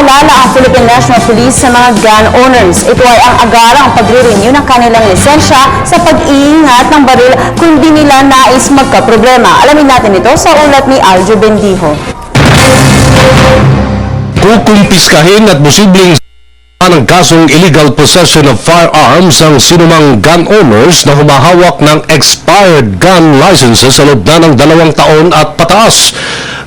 Nagpaalala ang Philippine National Police sa mga gun owners. Ito ay ang agarang pagre-renew ng kanilang lisensya sa pag-iingat ng baril kung di nila nais magka-problema. Alamin natin ito sa ulat ni Aljo Bendijo. kukumpiskahin at posibleng ng kasong illegal possession of firearms ang sinumang gun owners na humahawak ng expired gun licenses sa loob na ng dalawang taon at pataas.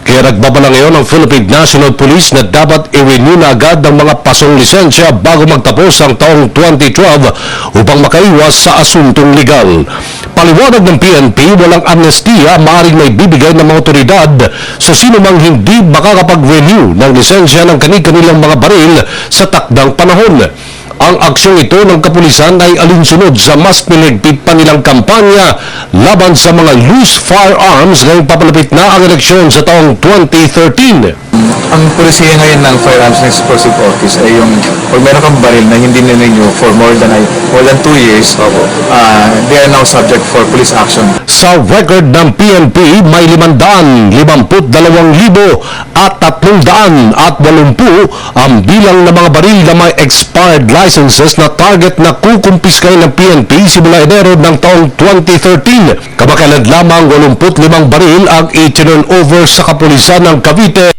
Kaya nagbabala ngayon ang Philippine National Police na dapat i-renew na agad ang mga pasong lisensya bago magtapos ang taong 2012 upang makaiwas sa asuntong legal. Paliwanag ng PNP, walang amnestiya maaaring may bibigay ng mga otoridad sa sino mang hindi makakapag-renew ng lisensya ng kani-kanilang mga baril sa takdang panahon. Ang aksyong ito ng kapulisan ay alinsunod sa mas pinagpit pa nilang kampanya laban sa mga loose firearms ngayong papalapit na ang eleksyon sa taong 2013. Ang polisiya ngayon ng Firearms and Explosive Office ay yung pag meron kang baril na hindi nirenew for more than ay- more than 2 years, uh, they are now subject for police action. Sa record ng PNP, may 552,000 at 300 at 80 ang bilang ng mga baril na may expired licenses na target na kukumpiskay ng PNP simula Enero ng taong 2013. Kamakailan lamang 85 baril ang i-turn over sa kapulisan ng Cavite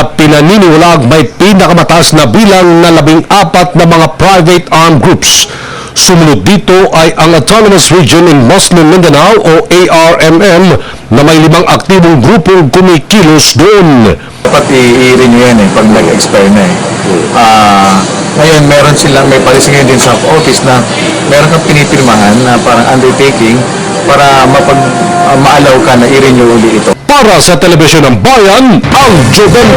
na pinaniniwalag may pinakamataas na bilang na labing apat na mga private armed groups. Sumunod dito ay ang Autonomous Region in Muslim Mindanao o ARMM na may limang aktibong grupong kumikilos doon. Dapat i- i-renew yan eh, pag nag-expire na eh. Ah, ngayon, meron silang, may policy ngayon din sa office na meron kang pinipirmahan na parang undertaking para mapag, ah, maalaw ka na i-renew uli ito. Para sa Telebisyon ng Bayan, ang Joventi